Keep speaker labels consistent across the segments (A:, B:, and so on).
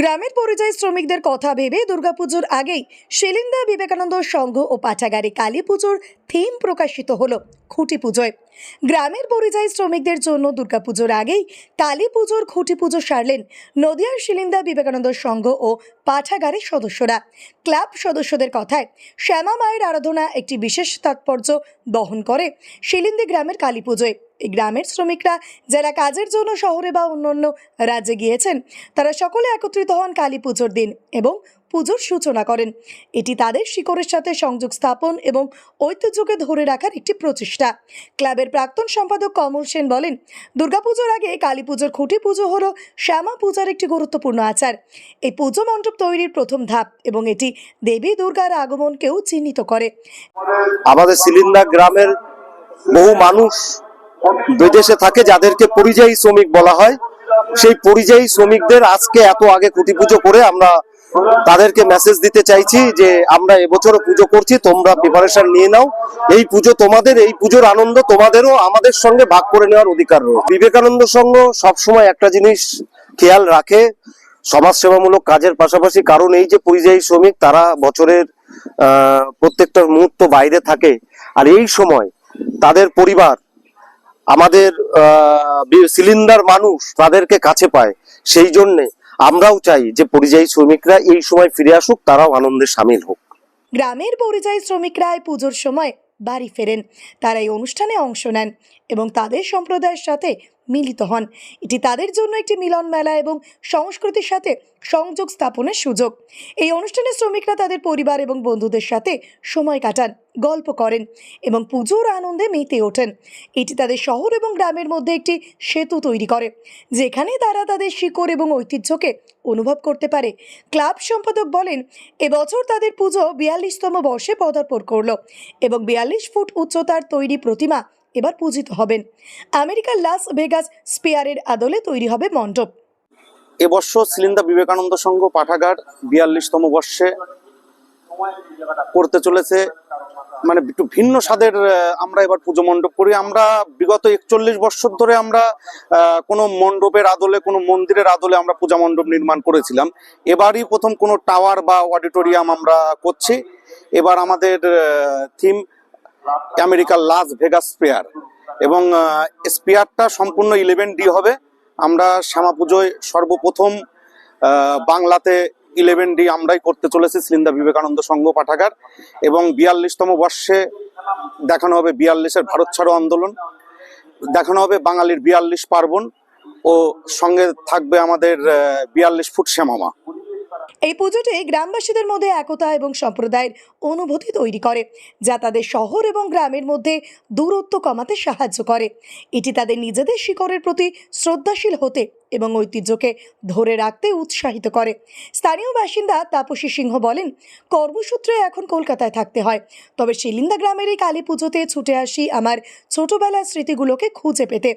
A: গ্রামের পরিযায়ী শ্রমিকদের কথা ভেবে দুর্গাপুজোর আগেই শিলিন্দা বিবেকানন্দ সংঘ ও পাঠাগারে কালী পুজোর থিম প্রকাশিত হলো খুঁটি পুজোয়। গ্রামের পরিযায়ী শ্রমিকদের জন্য দুর্গাপুজোর আগেই কালী পুজোর খুঁটি পুজো সারলেন নদিয়ার শিলিন্দা বিবেকানন্দ সংঘ ও পাঠাগারের সদস্যরা। ক্লাব সদস্যদের কথায় শ্যামা মায়ের আরাধনা একটি বিশেষ তাৎপর্য বহন করে শিলিন্দি গ্রামের কালী পুজোয়। এই গ্রামের শ্রমিকরা যারা কাজের জন্য শহরে বা অন্যান্য রাজ্যে গিয়েছেন, তারা সকলে একত্রিত হন কালী পুজোর দিন এবং পুজোর সূচনা করেন। এটি তাদের শিকড়ের সাথে সংযোগ স্থাপন এবং ঐতিহ্যকে ধরে রাখার একটি প্রচেষ্টা। ক্লাবের প্রাক্তন সম্পাদক কমল সেন বলেন দুর্গাপুজোর আগে কালী পুজোর খুঁটি পুজো হলো শ্যামা পূজার একটি গুরুত্বপূর্ণ আচার। এই পুজো মণ্ডপ তৈরির প্রথম ধাপ এবং এটি দেবী দুর্গার আগমনকেও চিহ্নিত করে।
B: আমাদের সিলিন্দা গ্রামের বহু মানুষ বিদেশে থাকে, যাদেরকে পরিযায়ী শ্রমিক বলা হয়। সেই পরিযায়ী শ্রমিকদের আজকে এত আগে খুঁটি পুজো করে আমরা তাদেরকে মেসেজ দিতে চাইছি যে, আমরা এবছরও পুজো করছি, তোমরা প্রিপারেশন নিয়ে নাও। এই পুজো তোমাদের, এই পুজোর আনন্দ তোমাদেরও আমাদের সঙ্গে ভাগ করে নেওয়ার অধিকার রয়েছে। বিবেকানন্দ সংঘ সবসময় একটা জিনিস খেয়াল রাখে, সমাজসেবামূলক কাজের পাশাপাশি, কারণ এই যে পরিযায়ী শ্রমিক, তারা বছরের প্রত্যেকটা মুহূর্ত বাইরে থাকে। আর এই সময় তাদের পরিবার আমাদের সিলিন্ডার মানুষ তাদেরকে কাছে পায়, সেই জন্যে আমরাও চাই যে পরিযায়ী শ্রমিকরা এই সময় ফিরে আসুক, তারাও আনন্দে সামিল হোক।
A: গ্রামের পরিযায়ী শ্রমিকরা এই পুজোর সময় বাড়ি ফেরেন, তারা এই অনুষ্ঠানে অংশ নেন এবং তাদের সম্প্রদায়ের সাথে মিলিত হন। এটি তাদের জন্য একটি মিলন মেলা এবং সংস্কৃতির সাথে সংযোগ স্থাপনের সুযোগ। এই অনুষ্ঠানে শ্রমিকরা তাদের পরিবার এবং বন্ধুদের সাথে সময় কাটান, গল্প করেন এবং পুজোর আনন্দে মেতে ওঠেন। এটি তাদের শহর এবং গ্রামের মধ্যে একটি সেতু তৈরি করে, যেখানে তারা তাদের শিকড় এবং ঐতিহ্যকে অনুভব করতে পারে। ক্লাব সম্পাদক বলেন, এবছর তাদের পুজো বিয়াল্লিশতম বর্ষে পদার্পণ করল এবং বিয়াল্লিশ ফুট উচ্চতার তৈরি প্রতিমা এবার পূজিত হবেন। আমেরিকার লাস ভেগাস স্পেয়ারের আদলে তৈরি হবে মণ্ডপ।
C: এবছর সিলিন্দা বিবেকানন্দ সংঘ পাঠাগার বিয়াল্লিশতম বর্ষে করতে চলেছে। মানে একটু ভিন্ন স্বাদের আমরা এবার পুজো মণ্ডপ করি। আমরা বিগত একচল্লিশ বছর ধরে আমরা কোনো মণ্ডপের আদলে, কোনো মন্দিরের আদলে আমরা পূজা মণ্ডপ নির্মাণ করেছিলাম। এবারই প্রথম কোনো টাওয়ার বা অডিটোরিয়াম আমরা করছি। এবার আমাদের থিম আমেরিকার লাস ভেগাস স্পেয়ার। এবং স্পেয়ারটা সম্পূর্ণ ইলেভেন ডি হবে। আমরা শ্যামা পুজোয় সর্বপ্রথম বাংলাতে ইলেভেন ডি আমরাই করতে চলেছি সিলিন্দা বিবেকানন্দ সংঘ পাঠাগার। এবং বিয়াল্লিশতম বর্ষে দেখানো হবে বিয়াল্লিশের ভারত ছাড়ো আন্দোলন। দেখানো হবে বাঙালির বিয়াল্লিশ পার্বণ। ও সঙ্গে থাকবে আমাদের বিয়াল্লিশ ফুট শ্যামামা।
A: এই পুজোটি গ্রামবাসীদের মধ্যে একতা এবং সম্প্রদায়ের অনুভূতি তৈরি করে, যা তাদের শহর এবং গ্রামের মধ্যে দূরত্ব কমাতে সাহায্য করে। এটি তাদের নিজেদের শিকড়ের প্রতি শ্রদ্ধাশীল হতে এবং ঐতিহ্যকে ধরে রাখতে উৎসাহিত করে। স্থানীয় বাসিন্দা তাপসী সিংহ বলেন, কর্মসূত্রে এখন কলকাতায় থাকতে হয়। তবে শিলিন্দা গ্রামের এই কালী পুজোতে ছুটে আসি আমার ছোটবেলার স্মৃতিগুলোকে খুঁজে পেতে।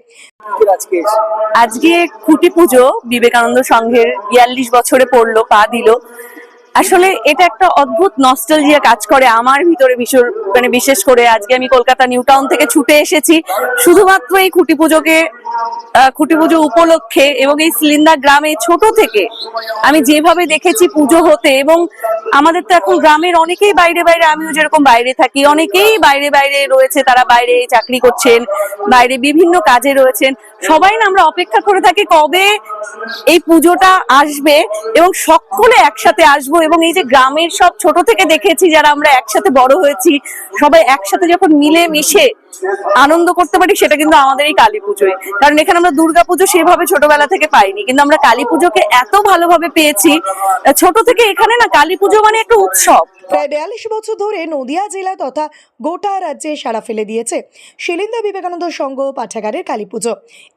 D: আজকে খুঁটি পুজো বিবেকানন্দ সংঘের বিয়াল্লিশ বছরে পড়ল, পা দিল। আসলে এটা একটা অদ্ভুত নস্টালজিয়া কাজ করে আমার ভিতরে ভীষণ মানে বিশেষ করে আজকে আমি কলকাতা নিউ টাউন থেকে ছুটে এসেছি। শুধুমাত্র এই খুঁটি পুজোকে খুঁটি পুজো উপলক্ষে এবং এই সিলিন্ডার গ্রামে ছোট থেকে আমি যেভাবে দেখেছি পুজো হতে এবং আমাদের তো এখন গ্রামের অনেকেই বাইরে বাইরে, আমিও যেরকম বাইরে থাকি, অনেকেই বাইরে বাইরে রয়েছে, তারা বাইরে চাকরি করছেন, বাইরে বিভিন্ন কাজে রয়েছেন। সবাই না আমরা অপেক্ষা করে থাকি কবে এই পুজোটা আসবে এবং সকলে একসাথে আসব এবং এই যে গ্রামের সব ছোট থেকে দেখেছি, যারা আমরা একসাথে বড় হয়েছি, সবাই একসাথে যখন মিলে মিশে আনন্দ করতে পারি, সেটা কিন্তু আমাদের এই কালী পুজোয়। কারণ এখানে আমরা দুর্গা পুজো সেভাবে ছোটবেলা থেকে পাইনি, কিন্তু আমরা কালী পুজোকে এত ভালোভাবে পেয়েছি। ছোট থেকে এখানে না কালী পুজো মানে একটা উৎসব।
A: প্রায় বিয়াল্লিশ বছর ধরে নদিয়া জেলা তথা গোটা রাজ্যে সাড়া ফেলে দিয়েছে শিলিন্দা বিবেকানন্দ সংঘ পাঠাগারের কালী পুজো।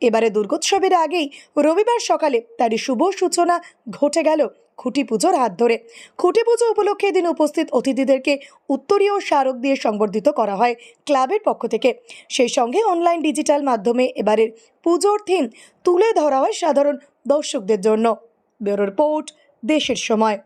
A: এবারে দুর্গোৎসবের আগেই রবিবার সকালে তারই শুভ সূচনা ঘটে গেল। খুঁটি পুজোর হাত ধরে। খুঁটি পুজো উপলক্ষে এদিন উপস্থিত অতিথিদেরকে উত্তরীয় স্মারক দিয়ে সংবর্ধিত করা হয় ক্লাবের পক্ষ থেকে। সেই সঙ্গে অনলাইন ডিজিটাল মাধ্যমে এবারের পুজোর থিম তুলে ধরা হয় সাধারণ দর্শকদের জন্য। ব্যুরো রিপোর্ট, দেশের সময়।